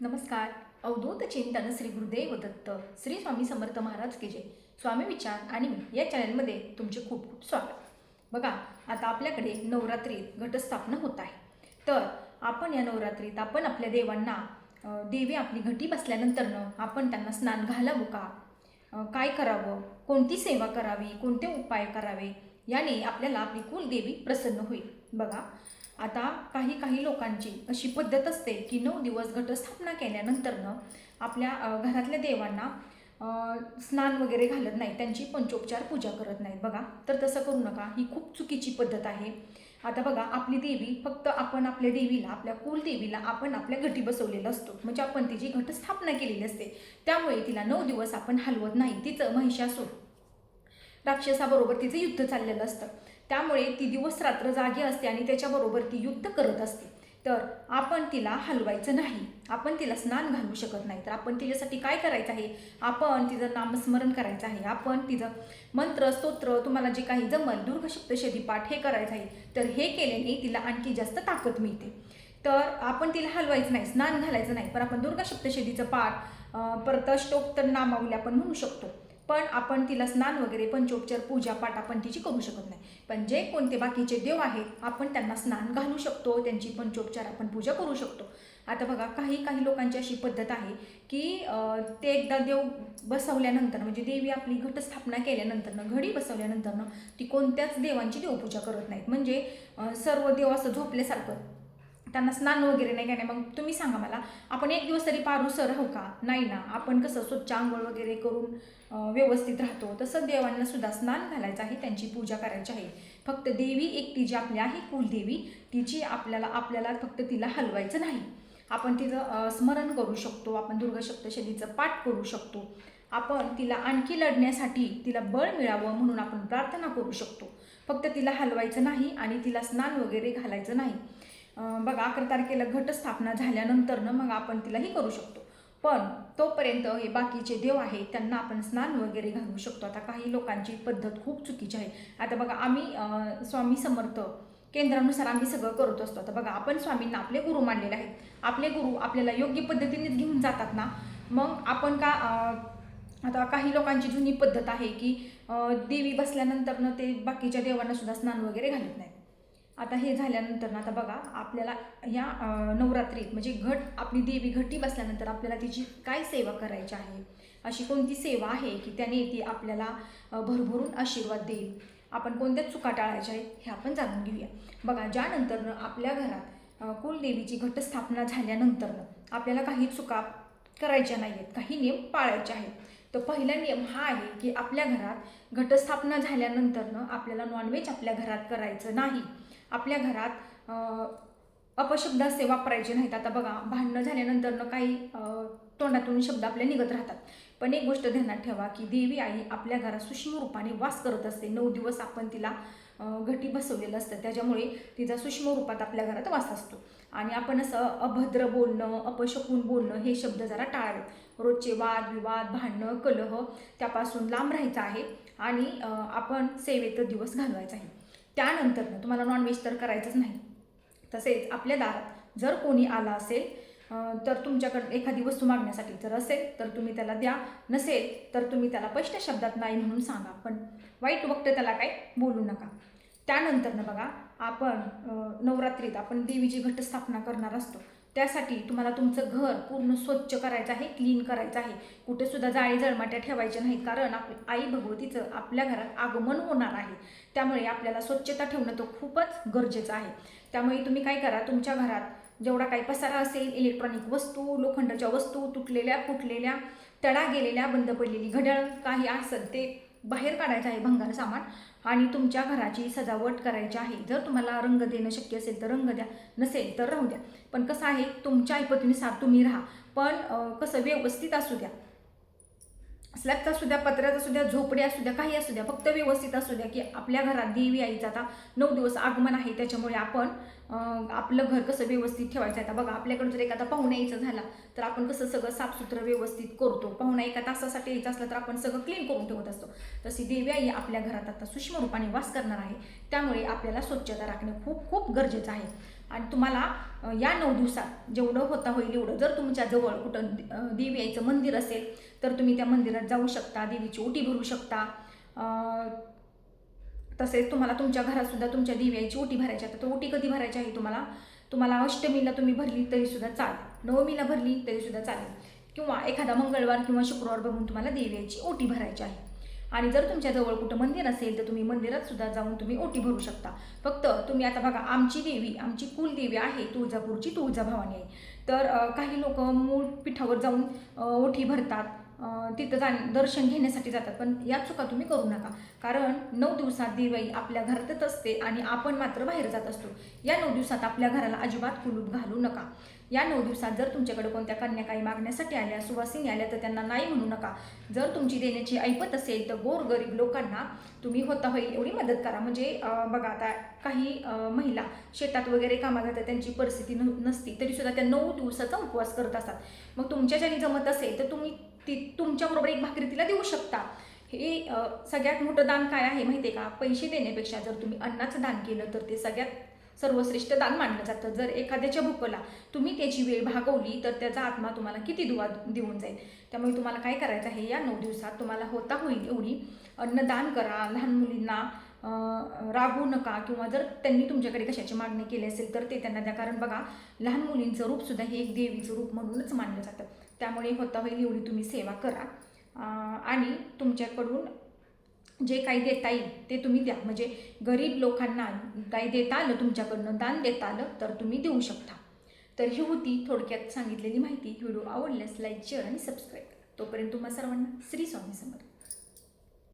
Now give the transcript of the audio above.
नमस्कार. अवधूत चिंतन श्री गुरुदेव दत्त श्री स्वामी समर्थ महाराज की जय. स्वामी विचार आणि मी या चॅनलमध्ये तुमचे खूप खूप स्वागत. बघा आता आपल्याकडे नवरात्रीत घटस्थापना होत आहे. तर आपण या नवरात्रीत आपण आपल्या देवांना देवी आपली घटी बसल्यानंतरनं आपण त्यांना स्नान घालावं का? काय करावं? कोणती सेवा करावी? कोणते उपाय करावे? याने आपल्याला आपली कुलदेवी प्रसन्न होईल. बघा आता काही काही लोकांची अशी पद्धत असते की नऊ दिवस घटस्थापना केल्यानंतरनं आपल्या घरातल्या देवांना स्नान वगैरे घालत नाही. त्यांची पंचोपचार पूजा करत नाहीत. बघा तर तसं करू नका. ही खूप चुकीची पद्धत आहे. आता बघा आपली देवी फक्त आपण आपल्या देवीला आपल्या कुलदेवीला आपण आपल्या घटी बसवलेलं असतो. म्हणजे आपण तिची घटस्थापना केलेली असते त्यामुळे तिला नऊ दिवस आपण हलवत नाही. तिचं महिषासूर. राक्षसाबरोबर तिचं युद्ध चाललेलं असतं. त्यामुळे ती दिवस रात्र जागी असते आणि त्याच्याबरोबर ती युद्ध करत असते. तर आपण तिला हलवायचं नाही. आपण तिला स्नान घालू शकत नाही. तर आपण तिच्यासाठी काय करायचं आहे? आपण तिचं नामस्मरण करायचं आहे. आपण तिचं मंत्र स्तोत्र तुम्हाला जे काही जमल दुर्गशब्दशधी पाठ हे करायचं आहे. तर हे केल्याने तिला आणखी जास्त ताकद मिळते. तर आपण तिला हलवायचं नाही स्नान घालायचं नाही. पण आपण दुर्गा सप्तशतीचं पाठ परत तर नामावली आपण म्हणू शकतो. पण आपण तिला स्नान वगैरे पंचोपचार पूजापाठ आपण तिची करू शकत नाही. पण जे कोणते बाकीचे देव आहेत आपण त्यांना स्नान घालू शकतो त्यांची पंचोपचार आपण पूजा करू शकतो. आता बघा काही काही लोकांची अशी पद्धत आहे की ते एकदा देव बसवल्यानंतर म्हणजे देवी आपली घटस्थापना केल्यानंतरनं घडी बसवल्यानंतरनं ती कोणत्याच देवांची देवपूजा करत नाहीत. म्हणजे सर्व देव असं झोपल्यासारखं. त्यांना स्नान वगैरे नाही काय नाही मग तुम्ही सांगा मला आपण एक दिवस तरी पारुसं राहू हो का? नाही ना. आपण कसं स्वच्छ आंघोळ वगैरे करून व्यवस्थित राहतो. तसं देवांना सुद्धा स्नान घालायचं आहे त्यांची पूजा करायची आहे. फक्त देवी एकटी जी आपली आहे कुलदेवी तिची आपल्याला आपल्याला फक्त तिला हलवायचं नाही. आपण तिचं स्मरण करू शकतो. आपण दुर्गसप्तशतीचं पाठ करू शकतो. आपण तिला आणखी लढण्यासाठी तिला बळ मिळावं म्हणून आपण प्रार्थना करू शकतो. फक्त तिला हलवायचं नाही आणि तिला स्नान वगैरे घालायचं नाही. बघा अकरा तारखेला घटस्थापना झाल्यानंतरनं मग आपण तिलाही करू शकतो. पण तोपर्यंत हे बाकीचे देव आहेत त्यांना आपण स्नान वगैरे घालू शकतो. आता काही लोकांची पद्धत खूप चुकीची आहे. आता बघा आम्ही स्वामी समर्थ केंद्रानुसार आम्ही सगळं करत असतो. आता बघा आपण स्वामींना आपले गुरु मानलेले आहेत. आपले गुरु आपल्याला योग्य पद्धतीनेच घेऊन जातात ना? मग आपण का आता काही लोकांची जुनी पद्धत आहे की देवी बसल्यानंतरनं ते बाकीच्या देवांना सुद्धा स्नान वगैरे घालत नाहीत. आता हे झाल्यानंतर ना आता बघा आपल्याला ह्या नवरात्रीत म्हणजे घट आपली देवी घटी बसल्यानंतर आपल्याला तिची काय सेवा करायची आहे? अशी कोणती सेवा आहे की त्याने ती आपल्याला भरभरून आशीर्वाद देईल? आपण कोणत्या चुका टाळायच्या आहेत हे आपण जाणून घेऊया. बघा ज्यानंतरनं आपल्या घरात कुलदेवीची घटस्थापना झाल्यानंतरनं आपल्याला काही चुका करायच्या नाही आहेत काही नियम पाळायचे आहेत. तर पहिला नियम हा आहे की आपल्या घरात घटस्थापना झाल्यानंतरनं आपल्याला नॉनव्हेज आपल्या घरात करायचं नाही. आपल्या घरात अपशब्द असे वापरायचे नाहीत. आता बघा भांडणं झाल्यानंतरनं काही तोंडातून शब्द आपले निघत राहतात. पण एक गोष्ट ध्यानात ठेवा की देवी आई आपल्या घरात सूक्ष्म रूपाने वास करत असते. नऊ दिवस आपण तिला घटी बसवलेलं असतं. त्याच्यामुळे तिचा सूक्ष्म रूपात आपल्या घरात वास असतो. आणि आपण असं अभद्र बोलणं अपशकून बोलणं हे शब्द जरा टाळावेत रोजचे वाद विवाद भांडणं कलह त्यापासून लांब राहायचं आहे. आणि आपण सेवेत दिवस घालवायचा आहे. त्यानंतरनं तुम्हाला नॉनव्हेज तर करायचंच नाही. तसेच आपल्या दारात जर कोणी आला असेल तर तुमच्याकडे एखादी वस्तू मागण्यासाठी जर असेल तर तुम्ही त्याला द्या. नसेल तर तुम्ही त्याला स्पष्ट शब्दात नाही म्हणून सांगा. पण वाईट वक्त त्याला काय बोलू नका. त्यानंतरनं बघा आपण नवरात्रीत आपण देवीची घटस्थापना करणार असतो. त्यासाठी तुम्हाला तुमचं घर पूर्ण स्वच्छ करायचं आहे क्लीन करायचं आहे. कुठेसुद्धा जाळी जळमाट्या ठेवायच्या नाहीत कारण आप आई भगवतीचं आपल्या घरात आगमन होणार आहे. त्यामुळे आपल्याला स्वच्छता ठेवणं तो खूपच गरजेचं आहे. त्यामुळे तुम्ही काय करा तुमच्या घरात जेवढा काही पसारा असेल इलेक्ट्रॉनिक वस्तू लोखंडाच्या वस्तू तुटलेल्या फुटलेल्या तडा गेलेल्या बंद पडलेली घड्याळ काही असेल ते बाहेर काढायचं आहे भंगार सामान आणि तुमच्या घराची सजावट करायची आहे. जर तुम्हाला रंग देणं शक्य असेल तर रंग द्या नसेल तर राहू द्या. पण कसं आहे तुमच्या ऐपतीनुसार तुम्ही राहा. पण कसं व्यवस्थित असू द्या. स्लॅबचा असू द्या पत्र्याचा असू द्या झोपडी असू द्या काही असू द्या फक्त व्यवस्थित असू द्या की आपल्या घरात देवी आईचं आता नऊ दिवस आगमन आहे त्याच्यामुळे आपण आपलं घर कसं व्यवस्थित ठेवायचं आहे. आता बघा आपल्याकडे जर एखादा पाहुणा यायचा झाला तर आपण कसं सगळं साफसुथरं व्यवस्थित करतो. पाहुणा एका तासासाठी यायचा असला तर आपण सगळं क्लीन करून ठेवत असतो. तशी देवी आई आपल्या घरात आता सूक्ष्म रूपाने वास करणार आहे. त्यामुळे आपल्याला स्वच्छता राखणे खूप खूप गरजेचं आहे. आणि तुम्हाला या नऊ दिवसात जेवढं होता होईल एवढं. जर तुमच्या जवळ कुठं अ, देवी यायचं मंदिर असेल तर तुम्ही त्या मंदिरात जाऊ शकता देवीची ओटी भरू शकता. तसेच तुम्हाला तुमच्या घरातसुद्धा तुमच्या दिव्याची ओटी भरायची तर ओटी कधी भरायची आहे तुम्हाला? तुम्हाला अष्टमीला तुम्ही भरली तरीसुद्धा चालेल. नवमीला भरली तरीसुद्धा चालेल. किंवा एखादा मंगळवार किंवा शुक्रवार बघून तुम्हाला देव्याची ओटी भरायची आहे. आणि जर तुमच्या जवळ कुठं मंदिर असेल तर तुम्ही मंदिरात सुद्धा जाऊन तुम्ही ओटी भरू शकता. फक्त तुम्ही आता बघा आमची देवी आमची कुलदेवी आहे तुळजापूरची तुळजाभवानी आहे. तर काही लोक मूळ पीठावर जाऊन ओठी भरतात. तिथं जा दर्शन घेण्यासाठी जातात. पण या चुका तुम्ही करू नका. कारण नऊ दिवसात दिवाई आपल्या घरातच असते आणि आपण मात्र बाहेर जात असतो. या नऊ दिवसात आपल्या घराला अजिबात कुलूप घालू नका. या नऊ दिवसात जर तुमच्याकडे कोणत्या कन्या काही मागण्यासाठी आल्या सुवासिनी आल्या तर त्यांना नाही म्हणू नका. जर तुमची देण्याची ऐपत असेल तर गोरगरीब लोकांना तुम्ही होता होईल एवढी मदत करा. म्हणजे बघा आता काही महिला शेतात वगैरे कामा जातात त्यांची परिस्थिती न नसती तरीसुद्धा त्या नऊ दिवसाचा उपवास करत असतात. मग तुमच्या ज्यांनी जमत असेल तर तुम्ही ती तुमच्याबरोबर एक भाकरी तिला देऊ शकता. हे सगळ्यात मोठं दान काय आहे माहिती आहे का? पैसे देण्यापेक्षा जर तुम्ही अन्नाचं दान केलं तर ते सगळ्यात सर्वश्रेष्ठ दान मानलं जातं. जर एखाद्याच्या भूकला तुम्ही त्याची वेळ भागवली तर त्याचा आत्मा तुम्हाला किती दुवा देऊन जाईल? त्यामुळे तुम्हाला काय करायचं आहे? या नऊ दिवसात तुम्हाला होता होईल एवढी अन्नदान करा. लहान मुलींना रागू रागवू नका किंवा जर त्यांनी तुमच्याकडे कशाची मागणी केली असेल तर ते त्यांना द्या. कारण बघा लहान मुलींचं रूपसुद्धा हे एक देवीचं रूप म्हणूनच मानलं जातं. त्यामुळे होता होईल एवढी तुम्ही सेवा करा. आणि तुमच्याकडून जे काही देता येईल ते तुम्ही द्या. म्हणजे गरीब लोकांना काही देता आलं तुमच्याकडनं दान देता आलं तर तुम्ही देऊ शकता. तर ही होती थोडक्यात सांगितलेली माहिती. व्हिडिओ आवडल्यास लाईक शेअर आणि सबस्क्राईब करा. तोपर्यंत तुम्हा सर्वांना श्री स्वामी समर्थ.